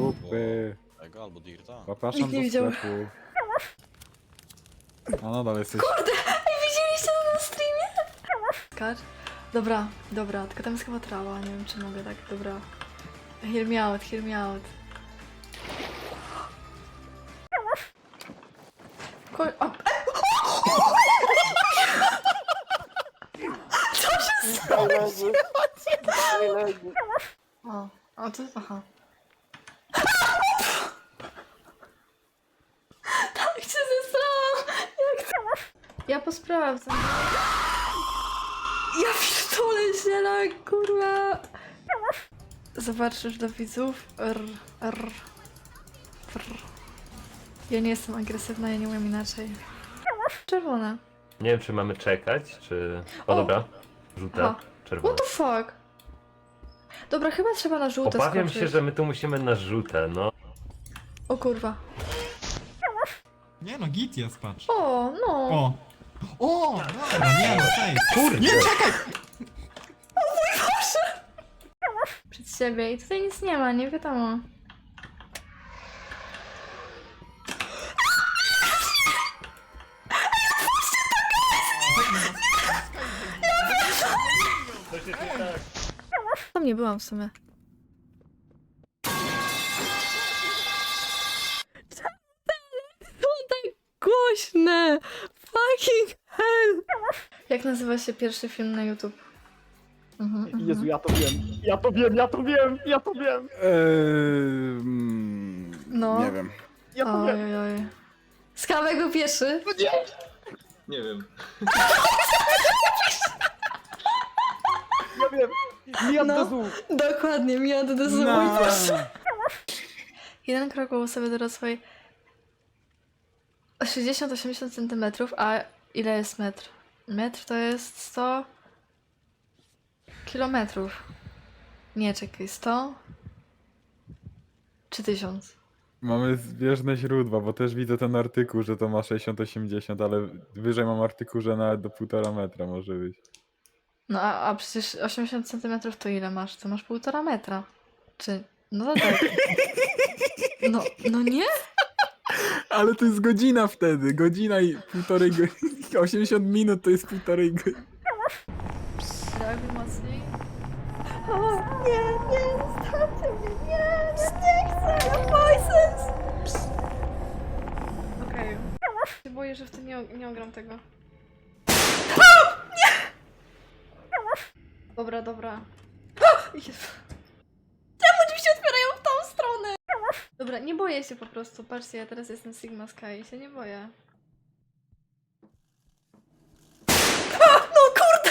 Kupy. Tego albo Dirta. Zapraszam Nikt nie do widział. sklepu. A nadal jesteś. Widzieliście to na streamie? Skacz. Dobra, dobra, tylko tam jest chyba trawa, nie wiem czy mogę tak, dobra. Hear me out, hear me out. Ko- o, o, o, to aha. Tak się zesrałam! Jak to? Ja posprawdzam. Ja pierdolę ziela, kurwa! Zobaczysz do widzów. R, r, r. Ja nie jestem agresywna, ja nie umiem inaczej. Czerwone. Nie wiem, czy mamy czekać, czy... O, O! dobra. Żółte, Aha. czerwone. What the fuck? Dobra, chyba trzeba na żółte Obawiam skoczyć. się, że my tu musimy na żółte, no. O kurwa. Nie no, git jest, patrz. O, no. O! O! Nie no! Kurde! Nie, czekaj! Przed siebie i tutaj nic nie ma, nie wiadomo. Tam nie byłam w sumie. To tak głośne! Fucking hell! Jak nazywa się pierwszy film na YouTube? Mhm, mhm. Jezu, ja to wiem, ja to wiem, ja to wiem, ja to wiem, mm, No. Nie wiem. ja to Oj, wiem. oj, oj. Skawek był pierwszy. Nie wiem. Ja wiem. Mia No. no. Dokładnie, Mia do desu. No. Jeden krok był sobie dorosłej 60-80 cm, a ile jest metr? Metr to jest 100 kilometrów. Nie, czekaj, 100 czy 1000? Mamy zbieżne źródła, bo też widzę ten artykuł, że to ma 60-80, ale wyżej mam artykuł, że nawet do półtora metra może być. No a, a przecież 80 cm to ile masz? To masz półtora metra. Czy... No to tak. No, no nie? Ale to jest godzina wtedy, godzina i półtorej godziny. 80 minut to jest półtorej godziny. Jakby mocniej. O, nie, nie, zostawcie mnie, nie, nie, nie chcę, ja voices! Okej. Się boję, że w tym nie, nie ogram tego. Nie! Dobra, dobra. Jezu. Czemu drzwi się otwierają w tą stronę? Dobra, nie boję się po prostu. Patrzcie, ja teraz jestem Sigma Sky i się nie boję. No kurde!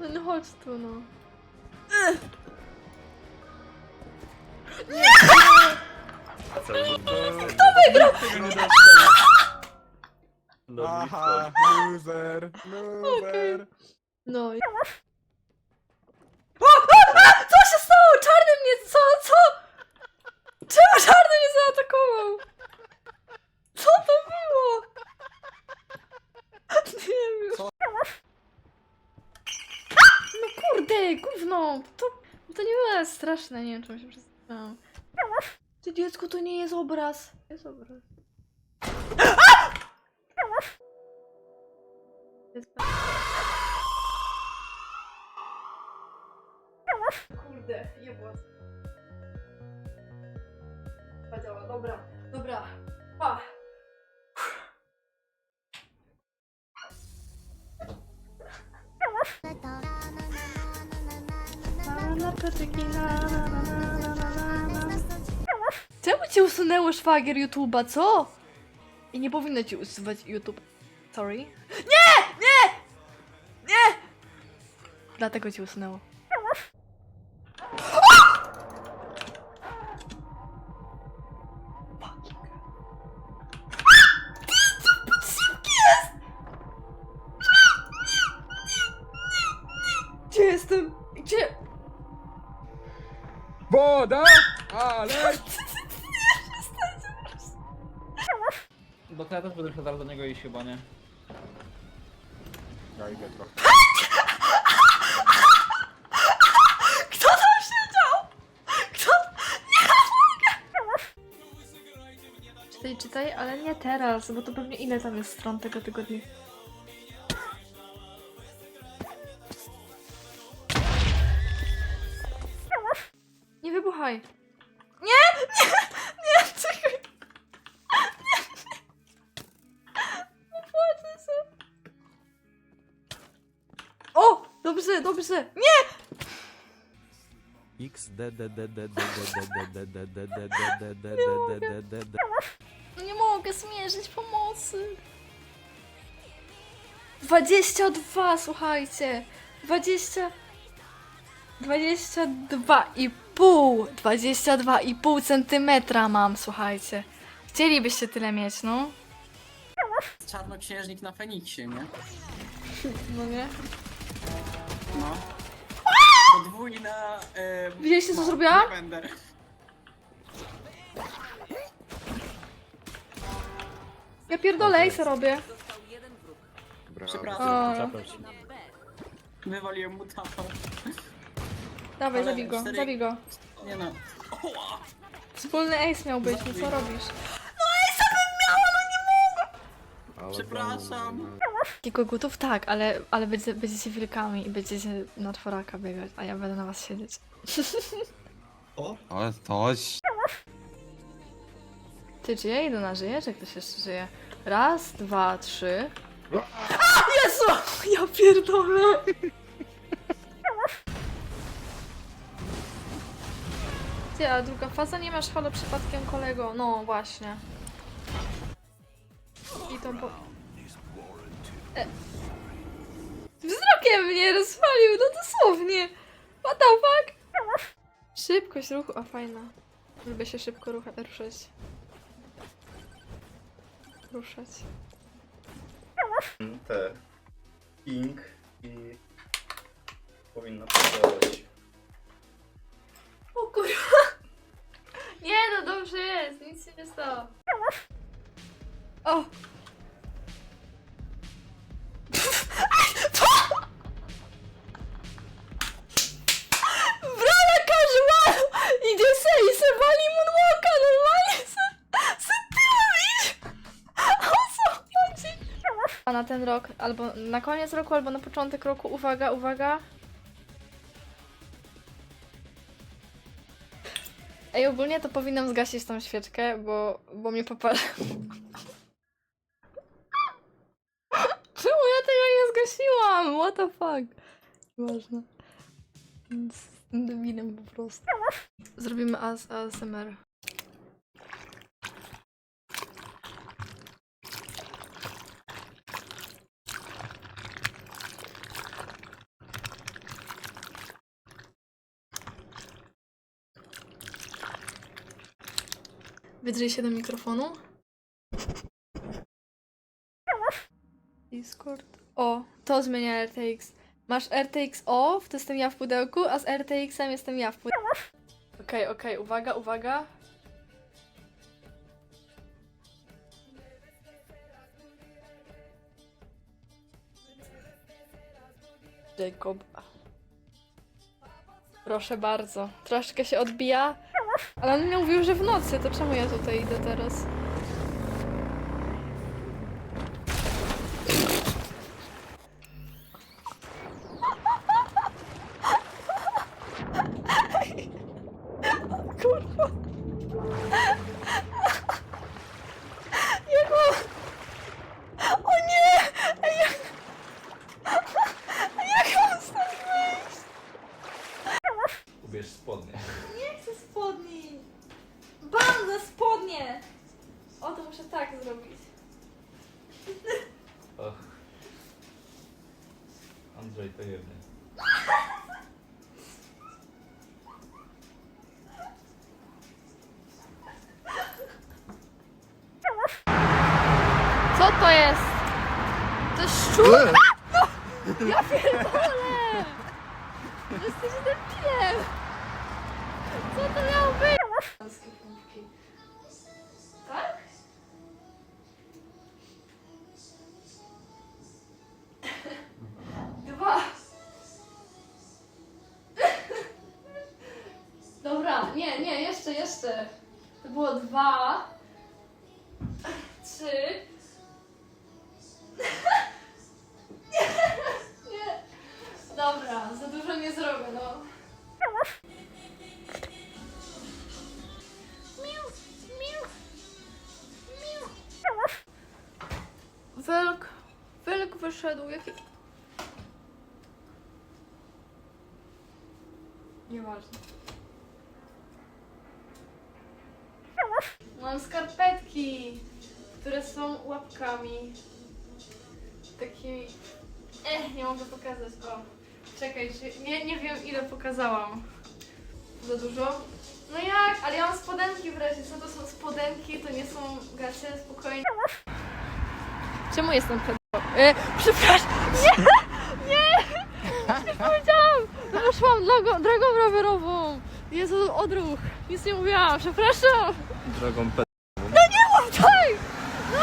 No, no chodź tu no. Kto wygrał? Aha, loser, loser. No i... O, o, a, co się stało? Czarny mnie, co, co? Czemu czarny mnie zaatakował? Co to było? Nie wiem. No kurde, gówno, to, było straszne, nie wiem czemu się przestraszyłam. Ty dziecko, to nie jest obraz. Jest obraz. Jest Kurde, jebłot. Dobra, dobra. Pa. Czemu ci usunęło szwagier YouTube'a, co? I nie powinno ci usuwać YouTube. Sorry. Nie! Nie! Nie! Dlatego ci usunęło. Iść chyba, nie? Ja idę trochę. Kto tam siedział? Kto? Nie mogę! Czytaj, czytaj, ale nie teraz, bo to pewnie ile tam jest stron tego tygodnia. dobrze, dobrze. Nie! No nie mogę zmierzyć pomocy. 22, słuchajcie. 20... 22,5 22,5 centymetra mam, słuchajcie. Chcielibyście tyle mieć, no? Czarnoksiężnik na Feniksie, nie? No nie? No. Podwójna... E, Widzieliście, co no, będę. Ja pierdolę, Ace'a robię. Przepraszam, O, wywaliłem mu tapa. dawaj, Ale zabij go, cztery- zabij go. Nie no. Wspólny Ace miał być, no co robisz? Przepraszam. Kilku gutów tak, ale, ale będzie, będziecie wilkami i będziecie na czworaka biegać, a ja będę na was siedzieć. Ale coś. Ty, czy ja idę na żyje, czy ktoś jeszcze żyje? Raz, dwa, trzy. A, Jezu! Ja pierdolę! Ty, a druga faza nie masz halo przypadkiem kolego? No właśnie. I to po... Wzrokiem mnie rozwalił, no dosłownie! What the fuck? Szybkość ruchu, a fajna. Lubię się szybko rucha, ruszać. Ruszać. Te. Ink i powinno to działać. O kurwa! Nie no, dobrze jest, nic się nie stało. O! Ten rok, albo na koniec roku, albo na początek roku, uwaga, uwaga. Ej, ogólnie to powinnam zgasić tą świeczkę, bo, bo mnie popala. Czemu ja tego nie zgasiłam? What the fuck? Ważne. Z debilem po prostu. Zrobimy AS ASMR. Wydrzyj się do mikrofonu. Discord. O, to zmienia RTX. Masz RTX off, to jestem ja w pudełku, a z RTX-em jestem ja w pudełku. Okej, okej, uwaga, uwaga. Jacob. Proszę bardzo. Troszkę się odbija, ale on mi mówił, że w nocy, to czemu ja tutaj idę teraz? Kurwa. Jak mam... O nie! Ej, jak... Jak mam stąd wyjść? Ubierz spodnie. Nie chcę spodni! Ban za spodnie! nie. O, to muszę tak zrobić. Och. Andrzej, to jedno. Co to jest? To jest szczur? No! Ja pierdolę! Jesteś debilem! Co to miało być? Tak? Dwa. Dobra, nie, nie, jeszcze, jeszcze. To było dwa. Trzy. Wyszedł, jaki... Nieważne. Mam skarpetki, które są łapkami. Takimi... Eh, nie mogę pokazać, o. Czekaj, nie, nie wiem ile pokazałam. Za dużo? No jak? Ale ja mam spodenki wreszcie. Co to są spodenki? To nie są gacie, spokojnie. Czemu jestem pedo? E, przepraszam! Nie! Nie! Nie powiedziałam! Wyszłam drogą, drogą rowerową! Jezu, odruch! Nic nie mówiłam, przepraszam! Drogą pe... No nie mów tak! No.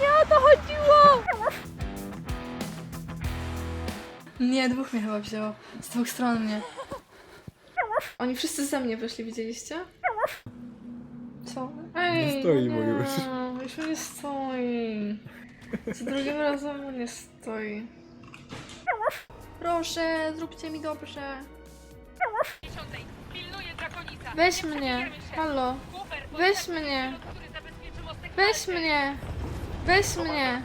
Nie o to chodziło! Nie, dwóch mnie chyba wzięło. Z dwóch stron mnie. Oni wszyscy ze mnie wyszli, widzieliście? Co? Ej, Nie stoi, no bo już. Już nie stoi. Za drugim razem nie stoi. Proszę, zróbcie mi dobrze. Weź mnie, halo. Weź mnie. Weź mnie. Weź mnie.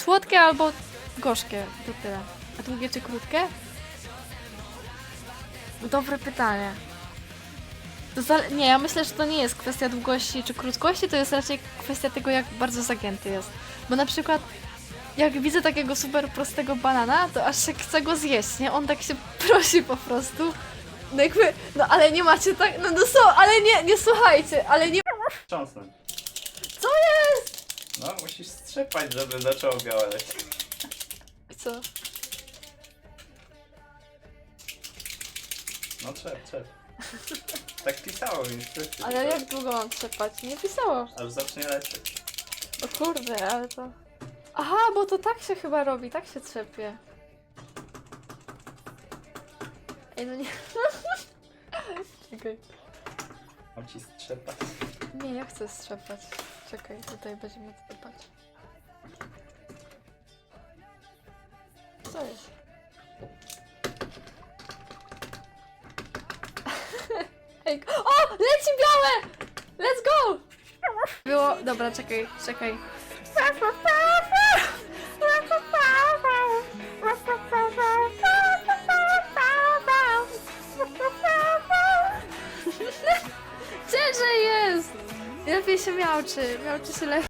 Słodkie albo gorzkie, to tyle. A długie czy krótkie? Dobre pytanie. Nie, ja myślę, że to nie jest kwestia długości czy krótkości, to jest raczej kwestia tego, jak bardzo zagięty jest. Bo na przykład, jak widzę takiego super prostego banana, to aż się chce go zjeść, nie? On tak się prosi po prostu. No jakby, no ale nie macie tak, no, no są, ale nie, nie słuchajcie, ale nie... Cząsnę. Co jest? No, musisz strzepać, żeby zaczęło białeć. Co? No trzep, trzep. Tak pisało w instrukcji. Ale jak długo mam trzepać? Nie pisało. Aż zacznie lecieć. O kurde, ale to... Aha, bo to tak się chyba robi, tak się trzepie. Ej, no nie... Czekaj. Mam ci strzepać. Nie, ja chcę strzepać. Czekaj, tutaj będziemy strzepać. Co jest? O! Leci białe! Let's go! Było... Dobra, czekaj, czekaj. Ciężej jest! Lepiej się miałczy, miałczy się lepiej.